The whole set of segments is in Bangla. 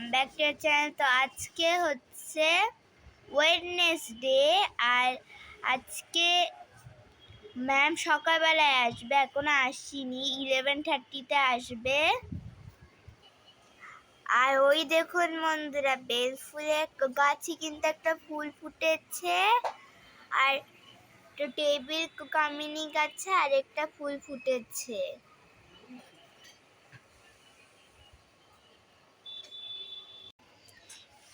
ওয়েলকাম ব্যাক টু চ্যানেল তো আজকে হচ্ছে ওয়েডনেসডে আর আজকে ম্যাম সকালবেলায় আসবে, এখনও আসিনি ইলেভেন থার্টিতে আসবে। আর ওই দেখুন বন্ধুরা, বেল ফুলের গাছে কিন্তু একটা ফুল ফুটেছে, আর টেবিল কামিনী গাছে আর একটা ফুল ফুটেছে।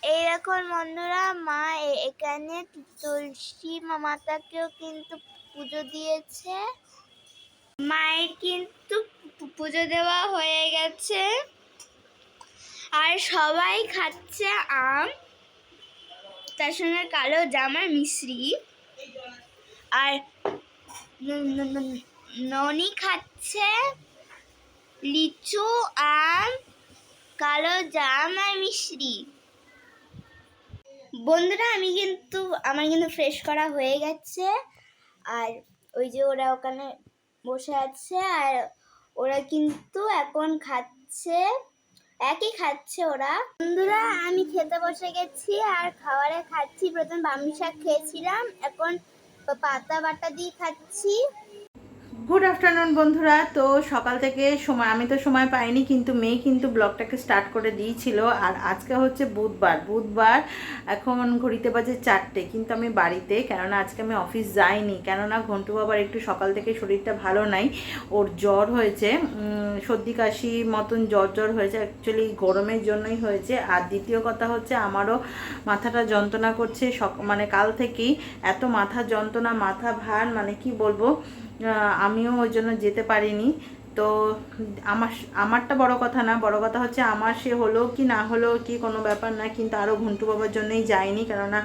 এই বন্ধুরা, মা এখানে তুলসী মাতাকেও কিন্তু পুজো দিয়েছে। মায়ের কিন্তু পুজো দেওয়া হয়ে গেছে। আর সবাই খাচ্ছে আম। তার সঙ্গে কালো জামার মিশ্রি। আর ননি খাচ্ছে লিচু, আম, কালো জাম মিশ্রি। বন্ধুরা, আমি কিন্তু, আমার কিন্তু ফ্রেশ করা হয়ে গেছে। আর ওই যে ওরা ওখানে বসে আছে, আর ওরা কিন্তু এখন খাচ্ছে, একই খাচ্ছে ওরা। বন্ধুরা, আমি খেতে বসে গেছি, আর খাবারে খাচ্ছি। প্রথম বামি শাক খেয়েছিলাম, এখন পাতা বাটা দিয়ে খাচ্ছি। গুড আফটারনুন বন্ধুরা। তো সকাল থেকে সময় আমি তো সময় পাইনি, কিন্তু মেয়ে কিন্তু ব্লগটাকে স্টার্ট করে দিয়েছিল। আর আজকে হচ্ছে বুধবার। বুধবার এখন ঘড়িতে বাজে চারটে, কিন্তু আমি বাড়িতে, কেননা আজকে আমি অফিস যাইনি। কেননা ঘন্টু বাবার একটু সকাল থেকে শরীরটা ভালো নাই। ওর জ্বর হয়েছে। সর্দি, কাশি মতন জ্বর জ্বর হয়েছে। অ্যাকচুয়ালি গরমের জন্যই হয়েছে। আর দ্বিতীয় কথা হচ্ছে, আমারও মাথাটা যন্ত্রণা করছে। মানে কাল থেকেই এত মাথা যন্ত্রণা, মাথা ভার মানে কি বলব? আমিও ওই জন্য যেতে পারিনি। তো আমার আমারটা বড় কথা না, বড় কথা হচ্ছে আমার সে হলো কি না হলো কি কোনো ব্যাপার না, কিন্তু আরও ঘুন্টু বাবার জন্যই যায়নি কেননা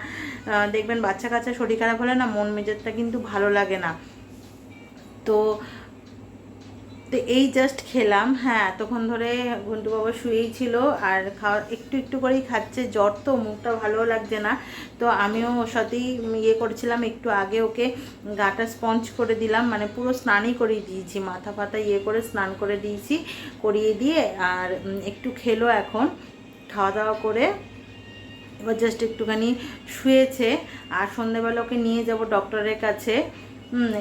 দেখবেন বাচ্চা কাচ্চা শরীর খারাপ হলে না মন মেজাজটা কিন্তু ভালো লাগে না। তো তো এই জাস্ট খেলাম হ্যাঁ তখন ধরে ঘন্টু বাবা শুয়েই ছিল আর খাওয়া, একটু একটু করেই খাচ্ছে। জ্বর তো, মুখটা ভালো লাগছে না। তো আমিও ওর সাথেই ইয়ে করেছিলাম, একটু আগে ওকে গাটা স্পঞ্জ করে দিলাম মানে পুরো স্নানই করিয়ে দিয়েছি। মাথা ফাতা ইয়ে করে স্নান করে দিয়েছি, করিয়ে দিয়ে আর একটু খেলো এখন। খাওয়া দাওয়া করে এবার জাস্ট একটুখানি শুয়েছে আর সন্ধেবেলা ওকে নিয়ে যাব ডক্টরের কাছে।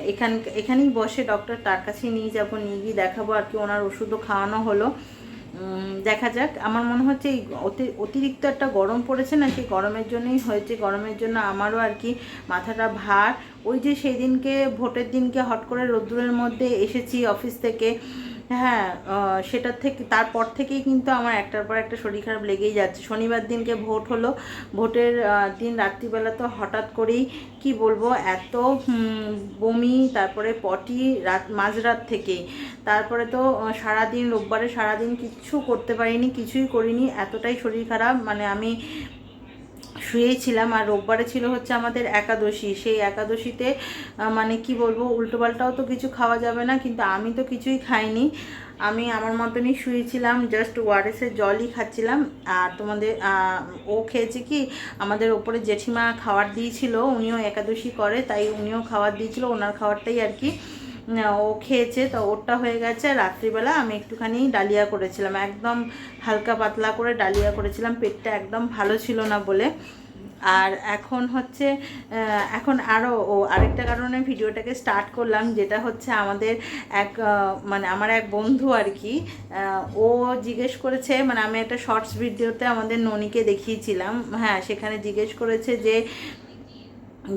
এখান এখানেই বসে ডক্টর তার কাছে নিয়ে যাব, নিয়ে গিয়ে দেখাবো আর কি ওনার ওষুধও খাওয়ানো হলো। দেখা যাক। আমার মনে হচ্ছে এই অতি- অতিরিক্ত একটা গরম পড়েছে না, সেই গরমের জন্যই হয়েছে। গরমের জন্য আমারও আর কি মাথাটা ভার। ওই যে সেই দিনকে, ভোটের দিনকে হট করে রোদ্দুরের মধ্যে এসেছি অফিস থেকে। হ্যাঁ সেটার থেকে, তারপর থেকেই কিন্তু আমার একটার পর একটা শরীর খারাপ লেগেই যাচ্ছে। শনিবার দিনকে ভোট হলো। ভোটের দিন রাত্রিবেলা তো হঠাৎ করেই, কি বলব, এত বমি, তারপরে পটি রাত, মাঝরাত থেকেই তারপরে তো সারাদিন, রোববারে সারাদিন কিচ্ছু করতে পারিনি, কিছুই করিনি, এতটাই শরীর খারাপ। মানে আমি শুয়েই ছিলাম আর রোববারে ছিল হচ্ছে আমাদের একাদশী। সেই একাদশীতে মানে কি বলব, উল্টোপাল্টাও তো কিছু খাওয়া যাবে না, কিন্তু আমি তো কিছুই খাইনি। আমি আমার মতনই শুয়েছিলাম জাস্ট ওয়ারেসের জলই খাচ্ছিলাম। আর তোমাদের ও খেয়েছে কি, আমাদের ওপরে জেঠিমা খাবার দিয়েছিল, উনিও একাদশী করে, তাই উনিও খাবার দিয়েছিল, ওনার খাবারটাই আর কি। ও খেয়েছে তো ওরটা হয়ে গেছে। রাত্রিবেলা আমি একটুখানি ডালিয়া করেছিলাম। একদম হালকা পাতলা করে ডালিয়া করেছিলাম। পেটটা একদম ভালো ছিল না বলে। আর এখন হচ্ছে এখন আরও ও আরেকটা কারণে ভিডিওটাকে স্টার্ট করলাম, যেটা হচ্ছে আমাদের এক মানে আমার এক বন্ধু আর কি ও জিজ্ঞেস করেছে মানে আমি একটা শর্টস ভিডিওতে আমাদের ননিকে দেখিয়েছিলাম। হ্যাঁ সেখানে জিজ্ঞেস করেছে যে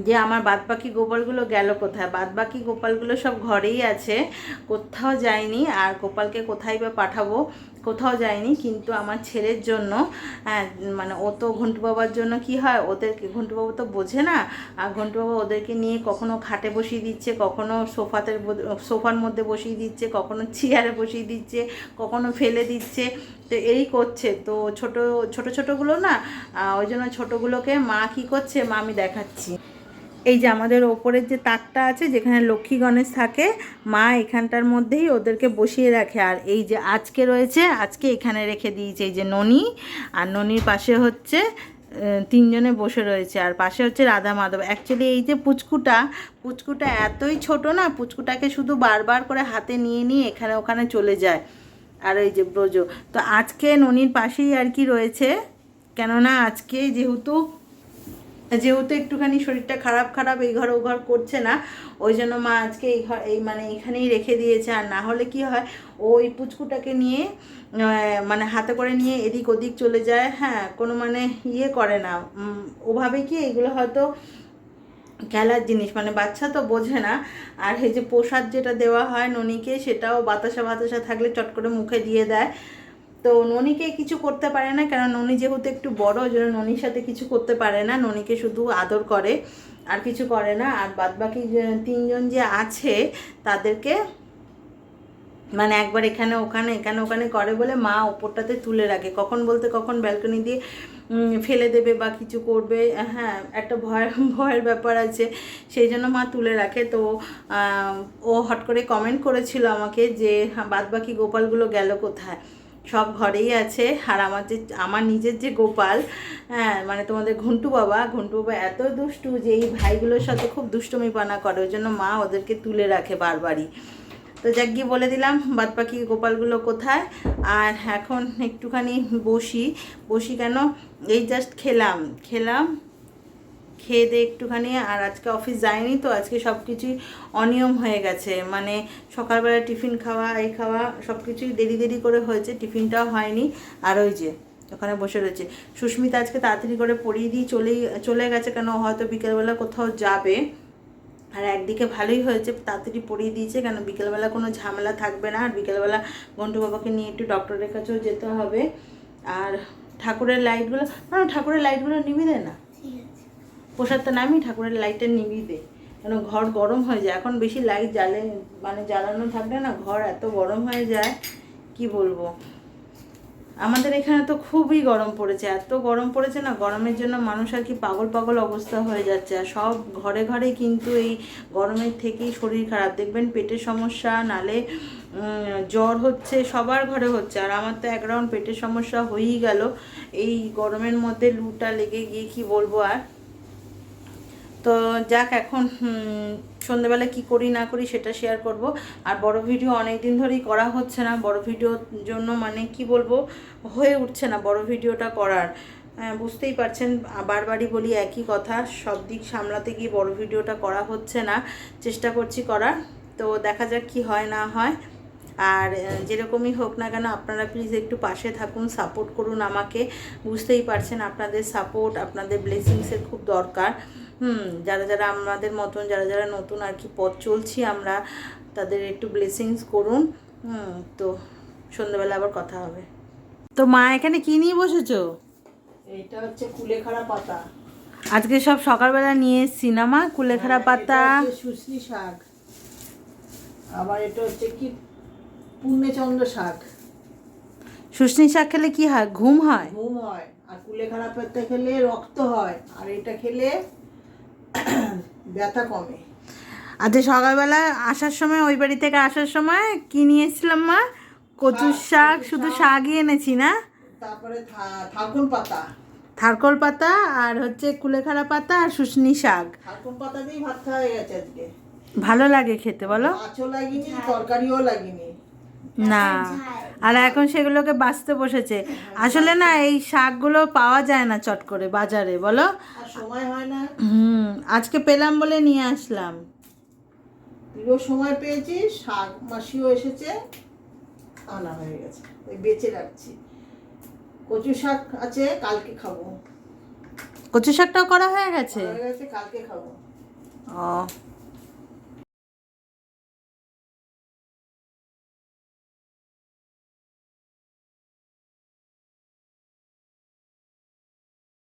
যে আমার বাদবাকি গোপালগুলো গেল কোথায়? বাদবাকি গোপালগুলো সব ঘরেই আছে। কোথাও যায়নি আর গোপালকে কোথায় বা পাঠাবো? কোথাও যায়নি, কিন্তু আমার ছেলের জন্য হ্যাঁ মানে ও তো ঘন্টু বাবার জন্য কি হয় ওদেরকে ঘন্টু বাবা তো বোঝে না, আর ঘন্টু বাবা ওদেরকে নিয়ে কখনো খাটে বসিয়ে দিচ্ছে, কখনো সোফাতে সোফার মধ্যে বসিয়ে দিচ্ছে, কখনো চেয়ারে বসিয়ে দিচ্ছে, কখনো ফেলে দিচ্ছে, তো এই করছে। তো ছোট ছোট ছোটোগুলো না ওই জন্য ছোটোগুলোকে মা কি করছে, মা আমি দেখাচ্ছি। এই যে আমাদের ওপরের যে তাকটা আছে, যেখানে লক্ষ্মী গণেশ থাকে, মা এখানটার মধ্যেই ওদেরকে বসিয়ে রাখে। আর এই যে আজকে রয়েছে, আজকে এখানে রেখে দিয়েছে এই যে ননি। আর ননির পাশে হচ্ছে তিনজনে বসে রয়েছে। আর পাশে হচ্ছে রাধা মাধব। অ্যাকচুয়ালি এই যে পুচকুটা পুচকুটা এতই ছোট না, পুচকুটাকে শুধু বারবার করে হাতে নিয়ে নিয়ে এখানে ওখানে চলে যায়। আর এই যে ব্রজ। তো আজকে ননির পাশেই আর কি রয়েছে, কেননা আজকে যেহেতু যেহেতু একটুখানি শরীরটা খারাপ খারাপ, এই ঘর ও ঘর করছে না, ওই জন্য মা আজকে এই ঘর, এই মানে এখানেই রেখে দিয়েছে। আর না হলে কি হয় ওই পুচকুটাকে নিয়ে মানে হাতে করে নিয়ে এদিক ওদিক চলে যায়। হ্যাঁ কোনো মানে ইয়ে করে না। ওভাবে কি এগুলো হয়তো খেলার জিনিস? মানে বাচ্চা তো বোঝে না। আর এই যে প্রসাদ যেটা দেওয়া হয় ননিকে, সেটাও বাতাসা বাতাসা থাকলে চট করে মুখে দিয়ে দেয়। তো ননিকে কিছু করতে পারে না কারণ ননি যেহেতু একটু বড় ওই জন্য ননির সাথে কিছু করতে পারে না, ননিকে শুধু আদর করে, আর কিছু করে না, আর বাদবাকি তিনজন যে আছে, তাদেরকে মানে একবার এখানে, ওখানে এখানে, ওখানে করে বলে মা ওপরটাতে তুলে রাখে। কখন বলতে কখন ব্যালকনি দিয়ে ফেলে দেবে বা কিছু করবে হ্যাঁ একটা ভয়, ভয়ের ব্যাপার আছে, সেই জন্য মা তুলে রাখে। তো ও হট করে কমেন্ট করেছিল আমাকে যে বাদ বাকি গোপালগুলো গেল কোথায়? সব ঘরেই আছে। আর আমার যে, আমার নিজের যে গোপাল হ্যাঁ মানে তোমাদের ঘন্টু বাবা ঘন্টু বাবা এত দুষ্টু যে এই ভাইগুলোর সাথে খুব দুষ্টুমি পানা করে, ওই জন্য মা ওদেরকে তুলে রাখে বারবারই। তো যাক, গিয়ে বলে দিলাম বাদ বাকি গোপালগুলো কোথায়? আর এখন একটুখানি বসি। বসি কেন? এই জাস্ট খেলাম খেলাম। খেয়ে দিয়ে একটুখানি, আর আজকে অফিস যায়নি তো, আজকে সব কিছুই অনিয়ম হয়ে গেছে। মানে সকালবেলা টিফিন খাওয়া, এই খাওয়া সব কিছুই দেরি দেরি করে হয়েছে, টিফিনটাও হয়নি। আর ওই যে, ওখানে বসে রয়েছে। সুস্মিতা আজকে তাড়াতাড়ি করে পড়িয়ে দিয়ে চলেই, চলে গেছে কেন? হয়তো বিকেলবেলা কোথাও যাবে। আর একদিকে ভালোই হয়েছে, তাড়াতাড়ি পড়িয়ে দিয়েছে কেন? বিকেলবেলা কোনো ঝামেলা থাকবে না। আর বিকেলবেলা গন্টু বাবাকে নিয়ে একটু ডক্টরের কাছেও যেতে হবে। আর ঠাকুরের লাইটগুলো না, ঠাকুরের লাইটগুলো নিবি দে না। প্রসাদটা নামি ঠাকুরের লাইটটা নিবি দে। কেন ঘর গরম হয়ে যায়, এখন বেশি লাইট জ্বালে মানে জ্বালানো থাকলে না ঘর এত গরম হয়ে যায়, কি বলব? আমাদের এখানে তো খুবই গরম পড়েছে, এত গরম পড়েছে না, গরমের জন্য মানুষ আর কি পাগল পাগল অবস্থা হয়ে যাচ্ছে। আর সব ঘরে ঘরে কিন্তু এই গরমের থেকেই শরীর খারাপ। দেখবেন পেটের সমস্যা, নালে জ্বর হচ্ছে, সবার ঘরে হচ্ছে। আর আমার তো এক রাউন্ড পেটের সমস্যা হয়েই গেল। এই গরমের মধ্যে লুটা লেগে গিয়ে কি বলব আর? তো যাক এখন হুম, সন্ধ্যেবেলা কি করি না করি সেটা শেয়ার করব। আর বড় ভিডিও অনেক দিন ধরেই করা হচ্ছে না। বড় ভিডিওর জন্য মানে কি বলব হয়ে উঠছে না বড় ভিডিওটা করার। বুঝতেই পারছেন বারবারই বলি একই কথা সব দিক সামলাতে গিয়ে বড় ভিডিওটা করা হচ্ছে না চেষ্টা করছি করার। তো দেখা যাক কি হয় না হয়। আর যেরকমই হোক না কেন আপনারা প্লিজ একটু পাশে থাকুন সাপোর্ট করুন আমাকে। বুঝতেই পারছেন আপনাদের সাপোর্ট আপনাদের ব্লেসিংসের খুব দরকার। হুম যারা যারা আমাদের মতন যারা যারা নতুন আর কি পথ চলছি আমরা তাদের একটু ব্লেসিংস করুন। হুম তো সন্ধ্যাবেলা আবার কথা হবে। তো মা এখানে কি নিয়ে বসেছো? এটা হচ্ছে কুলেখাড়া পাতা। আজকে সব সকালবেলা নিয়ে সিনেমা কুলেখাড়া হ্যাঁ, পাতা। শুষ্নি শাক। আবার এটা হচ্ছে কি পুণ্যচন্দ্র শাক। শুশনি শাক খেলে কি হয়? ঘুম হয়? ঘুম হয়। আর কুলেখাড়া পাতা খেলে রক্ত হয়। আর এটা খেলে ব্যথা কমে। আজকে সকালবেলা আসার সময় ওই বাড়ি থেকে আসার সময় কি নিয়ে এসেছিলাম মা? কচুর শাক শুধু শাকই এনেছি না? তারপরে থাকুন পাতা। থারকল পাতা আর হচ্ছে কুলেখাড়া পাতা আর শুশনি শাক। থাকুন পাতা দিয়েই ভাত খাওয়া হয়ে গেছে আজকে। ভালো লাগে খেতে বলো? মাছও লাগিনি তরকারিও লাগিনি। না। আর এখন সেগুলোকে বাঁচতে বসেছে। আসলে না এই শাকগুলো পাওয়া যায় না চট করে বাজারে বলো? সময় হয় না। হুম আজকে পেলাম বলে নিয়ে আসলাম। তুইও সময় পেয়েছি শাক মাসিও এসেছে আনা হয়ে গেছে। ওই বেঁচে রাখছি। কচু শাক আছে কালকে খাব। কচু শাকটাও করা হয়ে গেছে? হয়ে গেছে কালকে খাব। ও।